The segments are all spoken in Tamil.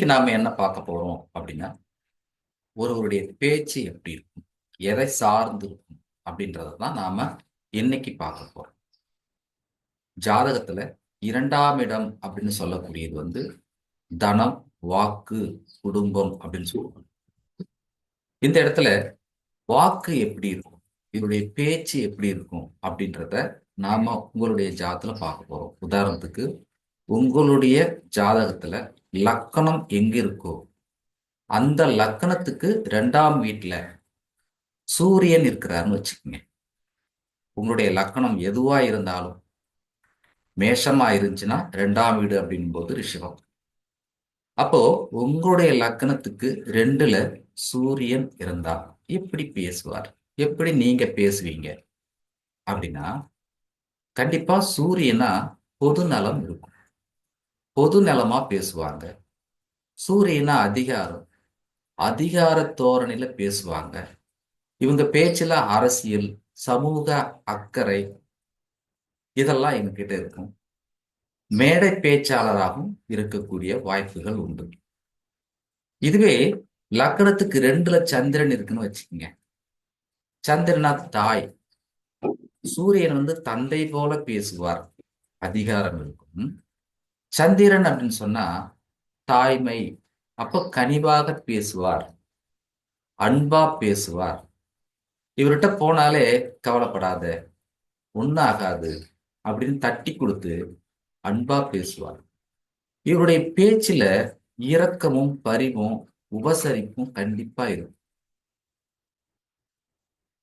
இன்னைக்கு நாம என்ன பார்க்க போறோம் அப்படின்னா ஒருவருடைய பேச்சு எப்படி இருக்கும்? எதை சார்ந்து இருக்கும்? அப்படின்றத தான் நாம இன்னைக்கு பார்க்க போறோம். ஜாதகத்துல இரண்டாம் இடம் அப்படின்னு சொல்லக்கூடியது வந்து தனம் வாக்கு குடும்பம் அப்படின்னு சொல்லுவாங்க. இந்த இடத்துல வாக்கு எப்படி இருக்கும்? இவருடைய பேச்சு எப்படி இருக்கும்? அப்படின்றத நாம உங்களுடைய ஜாதத்துல பார்க்க போறோம். உதாரணத்துக்கு உங்களுடைய ஜாதகத்துல லக்கணம் எங்க இருக்கோ அந்த லக்கணத்துக்கு ரெண்டாம் வீட்டில் சூரியன் இருக்கிறாருன்னு வச்சுக்கோங்க. உங்களுடைய லக்கணம் எதுவா இருந்தாலும் மேஷமா இருந்துச்சுன்னா ரெண்டாம் வீடு அப்படின் போது ரிஷபம். அப்போ உங்களுடைய லக்கணத்துக்கு ரெண்டுல சூரியன் இருந்தா எப்படி பேசுவார்? எப்படி நீங்க பேசுவீங்க? அப்படின்னா கண்டிப்பா சூரியனா பொது நலம் இருக்கும். பொது நலமா பேசுவாங்க. சூரியனா அதிகாரம். அதிகார தோரணையில பேசுவாங்க. இவங்க பேச்சுல அரசியல் சமூக அக்கறை இதெல்லாம் எங்ககிட்ட இருக்கும். மேடை பேச்சாளராகவும் இருக்கக்கூடிய வாய்ப்புகள் உண்டு. இதுவே லக்கணத்துக்கு ரெண்டுல சந்திரன் இருக்குன்னு வச்சுக்கோங்க. சந்திரனா தாய். சூரியன் வந்து தந்தை போல பேசுவார். அதிகாரம் இருக்கும். சந்திரன் அப்படின்னு சொன்னா தாய்மை. அப்ப கனிவாக பேசுவார். அன்பா பேசுவார். இவர்கிட்ட போனாலே கவலைப்படாத ஒன்னாகாது அப்படின்னு தட்டி கொடுத்து அன்பா பேசுவார். இவருடைய பேச்சுல இரக்கமும் பரிவும் உபசரிப்பும் கண்டிப்பா இருக்கும்.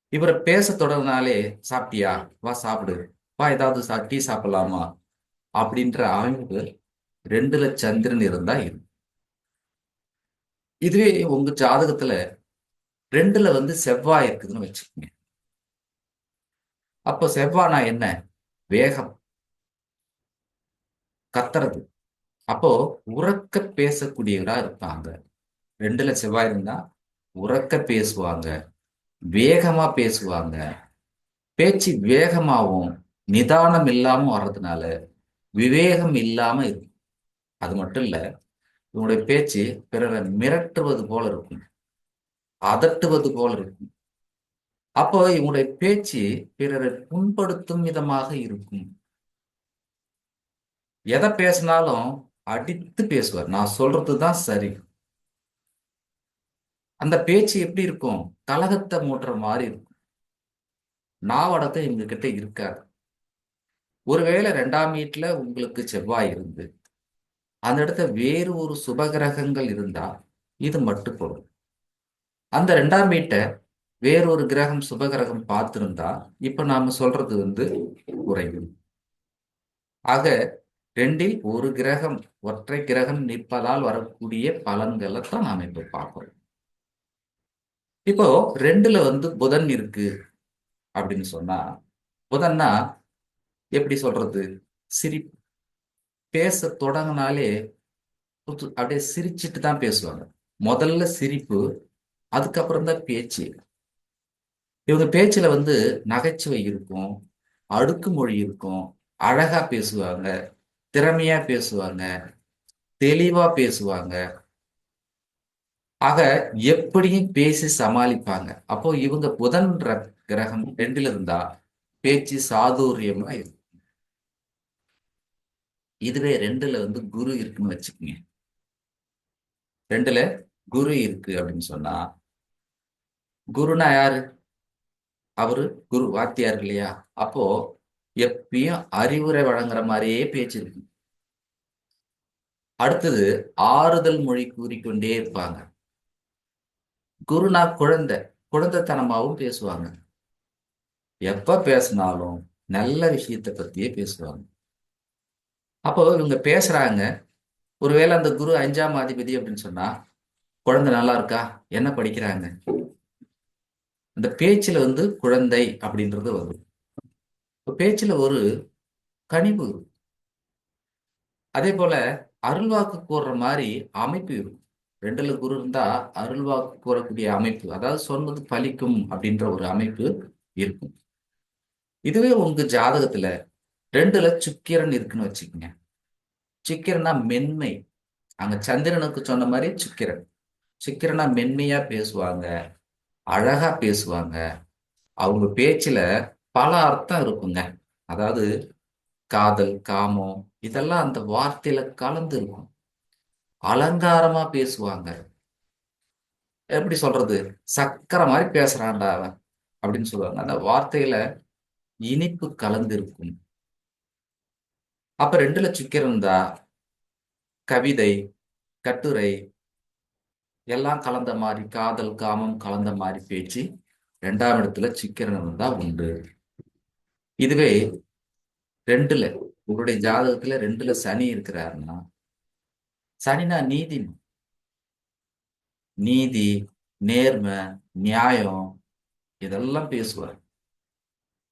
இவரை பேச தொடர்னாலே சாப்பிட்டியா? வா சாப்பிடு. வா ஏதாவது டீ சாப்பிடலாமா? அப்படின்ற அமைப்பு ரெண்டுல சந்திரன் இருந்தா இருக்கும் இதுவே உங்க ஜாதகத்துல ரெண்டுல வந்து செவ்வாய் இருக்குதுன்னு வச்சுக்கோங்க. அப்போ செவ்வாய்னா என்ன? வேகம். கத்துறது. அப்போ உறக்க பேசக்கூடியவரா இருப்பாங்க. ரெண்டுல செவ்வாய் இருந்தா உறக்க பேசுவாங்க. வேகமா பேசுவாங்க. பேச்சு வேகமாவும் நிதானம் இல்லாம வர்றதுனால விவேகம் இல்லாம இருக்கும் அது மட்டும் இல்ல இவனுடைய பேச்சு பிறரை மிரட்டுவது போல இருக்கும் அதட்டுவது போல இருக்கும் அப்போ இவனுடைய பேச்சு பிறரை புண்படுத்தும் விதமாக இருக்கும். எதை பேசினாலும் அடித்து பேசுவார். நான் சொல்றதுதான் சரி. அந்த பேச்சு எப்படி இருக்கும்? கலகத்தை மூட்டுற மாதிரி இருக்கும். நாவடத்தை எங்க கிட்ட இருக்காது. ஒருவேளை ரெண்டாம் வீட்டுல உங்களுக்கு செவ்வாய் இருந்து அந்த இடத்துல வேறு ஒரு சுபகிரகங்கள் இருந்தா இது மட்டுப்படும் அந்த ரெண்டாம் வீட்டை வேறொரு கிரகம் சுபகிரகம் பார்த்திருந்தா இப்ப நாம சொல்றது வந்து குறைவு ஆக ரெண்டில் ஒரு கிரகம் ஒற்றை கிரகம் நிற்பதால் வரக்கூடிய பலன்களை தான் நாம இப்ப பார்க்கிறோம். இப்போ ரெண்டுல வந்து புதன் இருக்கு அப்படின்னு சொன்னா புதன்னா எப்படி சொல்றது? சிரிப்பு. பேச தொடங்கினாலே அப்படியே சிரிச்சிட்டு தான் பேசுவாங்க. முதல்ல சிரிப்பு அதுக்கப்புறம் தான் பேச்சு. இவங்க பேச்சுல வந்து நகைச்சுவை இருக்கும் அடுக்குமொழி இருக்கும் அழகா பேசுவாங்க திறமையா பேசுவாங்க தெளிவா பேசுவாங்க. ஆக எப்படியும் பேசி சமாளிப்பாங்க. அப்போ இவங்க புதன்ற கிரகம் ரெண்டுல இருந்தா பேச்சு சாதுரியமா இருக்கும். இதுவே ரெண்டுல வந்து குரு இருக்குன்னு வச்சுக்கோங்க. ரெண்டுல குரு இருக்கு அப்படின்னு சொன்னா குருனா யாரு? அவரு குரு வாத்தியார் இல்லையா? அப்போ எப்பயும் அறிவுரை வழங்குற மாதிரியே பேச்சு இருக்கு. அடுத்தது ஆறுதல் மொழி கூறிக்கொண்டே இருப்பாங்க. குருனா குழந்தை குழந்தைத்தனமாவும் பேசுவாங்க. எப்ப பேசினாலும் நல்ல விஷயத்தை பத்தியே பேசுவாங்க. அப்போ இவங்க பேசுறாங்க ஒருவேளை அந்த குரு அஞ்சாம் அதிபதி அப்படின்னு சொன்னா குழந்தை நல்லா இருக்கா? என்ன படிக்கிறாங்க? அந்த பேச்சுல வந்து குழந்தை அப்படின்றது வரும். பேச்சுல ஒரு கனிவு அதே போல அருள்வாக்கு கூறுற மாதிரி அமைப்பு இருக்கும். ரெண்டுல குரு இருந்தா அருள்வாக்கு கூறக்கூடிய அமைப்பு அதாவது சொன்னது பலிக்கும் அப்படின்ற ஒரு அமைப்பு இருக்கும். இதுவே உங்க ஜாதகத்துல ரெண்டுல சுக்கிரன் இருக்குன்னு வச்சுக்கோங்க. சுக்கிரனா மென்மை. அங்க சந்திரனுக்கு சொன்ன மாதிரி சுக்கிரன். சுக்கிரனா மென்மையா பேசுவாங்க. அழகா பேசுவாங்க. அவங்க பேச்சுல பல அர்த்தம் இருக்குங்க. அதாவது காதல் காமம் இதெல்லாம் அந்த வார்த்தையில கலந்து இருக்கும். அலங்காரமா பேசுவாங்க. எப்படி சொல்றது? சக்கரை மாதிரி பேசுறான்டா அவன். அப்படின்னு சொல்லுவாங்க. அந்த வார்த்தையில இனிப்பு கலந்து இருக்கும். அப்ப ரெண்டுல சிக்கன் இருந்தா கவிதை கட்டுரை எல்லாம் கலந்த மாதிரி காதல் காமம் கலந்த மாதிரி பேச்சு ரெண்டாம் இடத்துல சிக்கிரன் இருந்தா உண்டு. இதுவே ரெண்டுல உங்களுடைய ஜாதகத்துல ரெண்டுல சனி இருக்கிறாருன்னா சனினா நீதி நீதி நேர்மை நியாயம் இதெல்லாம் பேசுவார்.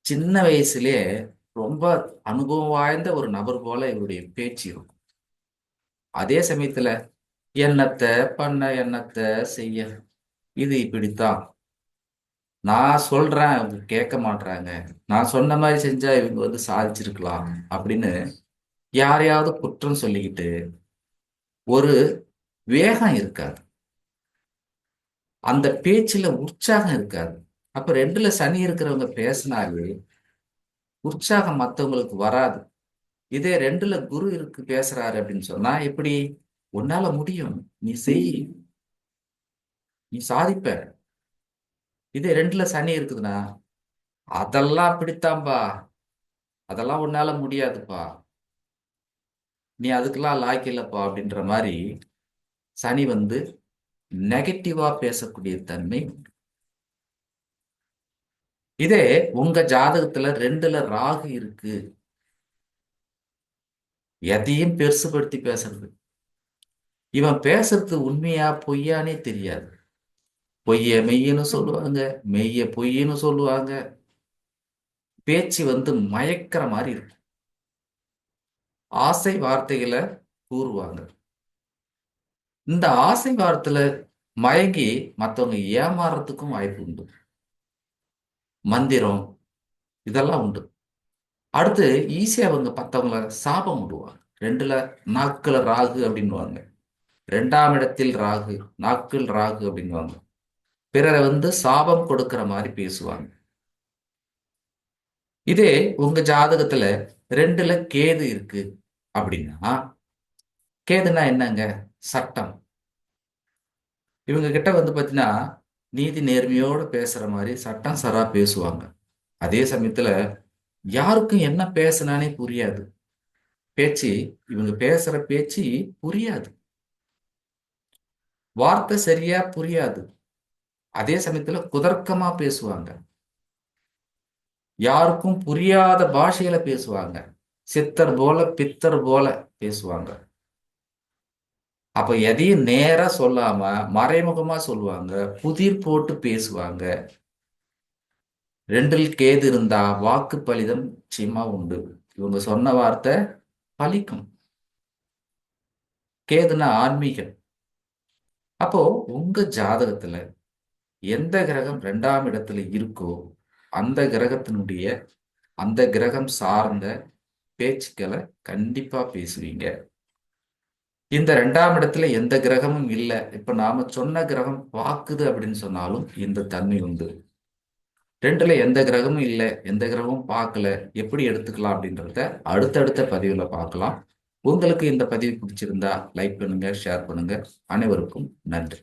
சின்ன வயசுலயே ரொம்ப அனுபவம் வாய்ந்த ஒரு நபர் போல இவருடைய பேச்சு இருக்கும். அதே சமயத்துல என்னத்தை பண்ண என்னத்தை செய்ய? இது இப்படித்தான். நான் சொல்றேன் அவங்க கேட்க மாட்டாங்க நான் சொன்ன மாதிரி செஞ்சா இவங்க வந்து சாதிச்சிருக்கலாம் அப்படின்னு யாரையாவது குற்றம் சொல்லிக்கிட்டு ஒரு வேகம் இருக்காது. அந்த பேச்சுல உற்சாகம் இருக்காது. அப்ப ரெண்டுல சனி இருக்கிறவங்க பேசினாலே உற்சாகம் மற்றவங்களுக்கு வராது. இதே ரெண்டுல குரு இருக்கு பேசுறாரு அப்படின்னு சொன்னா எப்படி? உன்னால முடியும். நீ செய். நீ சாதிப்ப. இதே ரெண்டுல சனி இருக்குதுண்ணா அதெல்லாம் பிடித்தாம்பா. அதெல்லாம் உன்னால முடியாதுப்பா. நீ அதுக்கெல்லாம் லாய்க்கில்லப்பா அப்படின்ற மாதிரி சனி வந்து நெகட்டிவா பேசக்கூடிய தன்மை இதே உங்க ஜாதகத்துல ரெண்டுல ராகு இருக்கு. எதையும் பெருசுபடுத்தி பேசுறது. இவன் பேசுறது உண்மையா பொய்யானே தெரியாது. பொய்ய மெய்யன்னு சொல்லுவாங்க மெய்ய பொய்யன்னு சொல்லுவாங்க. பேச்சு வந்து மயக்கிற மாதிரி இருக்கும். ஆசை வார்த்தைகளை கூறுவாங்க. இந்த ஆசை வார்த்தையில மயங்கி மற்றவங்க ஏமாறுறதுக்கும் வாய்ப்பு உண்டு. மந்திரம் இதெல்லாம் உண்டு. அடுத்து ஈஸியாக அவங்க பத்தவங்கள சாபம் விடுவாங்க ரெண்டுல நாக்குல ராகு அப்படின்வாங்க ரெண்டாம் இடத்தில் ராகு நாக்கில் ராகு அப்படின்வாங்க பிறரை வந்து சாபம் கொடுக்கிற மாதிரி பேசுவாங்க. இதே உங்க ஜாதகத்துல ரெண்டுல கேது இருக்கு அப்படின்னா கேதுனா என்னங்க? சட்டம். இவங்க கிட்ட வந்து பார்த்தீங்கன்னா நீதி நேர்மையோடு பேசுற மாதிரி சட்டம் சரா பேசுவாங்க. அதே சமயத்துல யாருக்கும் என்ன பேசுனானே புரியாது. பேச்சு இவங்க பேசுற பேச்சு புரியாது. வார்த்தை சரியா புரியாது. அதே சமயத்துல குதர்க்கமா பேசுவாங்க. யாருக்கும் புரியாத பாஷையில பேசுவாங்க. சித்தர் போல பித்தர் போல பேசுவாங்க. அப்ப எதையும் நேரா சொல்லாம மறைமுகமா சொல்லுவாங்க புதிர் போட்டு பேசுவாங்க. ரெண்டில் கேது இருந்தா வாக்கு பலிதம் நிச்சயமா உண்டு. இவங்க சொன்ன வார்த்தை பலிக்கும் கேதுனா ஆன்மீகம். அப்போ உங்க ஜாதகத்துல எந்த கிரகம் ரெண்டாம் இடத்துல இருக்கோ அந்த கிரகத்தினுடைய அந்த கிரகம் சார்ந்த பேச்சுக்களை கண்டிப்பா பேசுவீங்க. இந்த ரெண்டாம் இடத்துல எந்த கிரகமும் இல்லை. இப்ப நாம சொன்ன கிரகம் வாக்குது அப்படின்னு சொன்னாலும் இந்த தன்மை உண்டு. ரெண்டுல எந்த கிரகமும் இல்லை எந்த கிரகமும் பார்க்கல எப்படி எடுத்துக்கலாம் அப்படின்றத அடுத்தடுத்த பதிவுல பார்க்கலாம். உங்களுக்கு இந்த பதிவு பிடிச்சிருந்தா லைக் பண்ணுங்க ஷேர் பண்ணுங்க. அனைவருக்கும் நன்றி.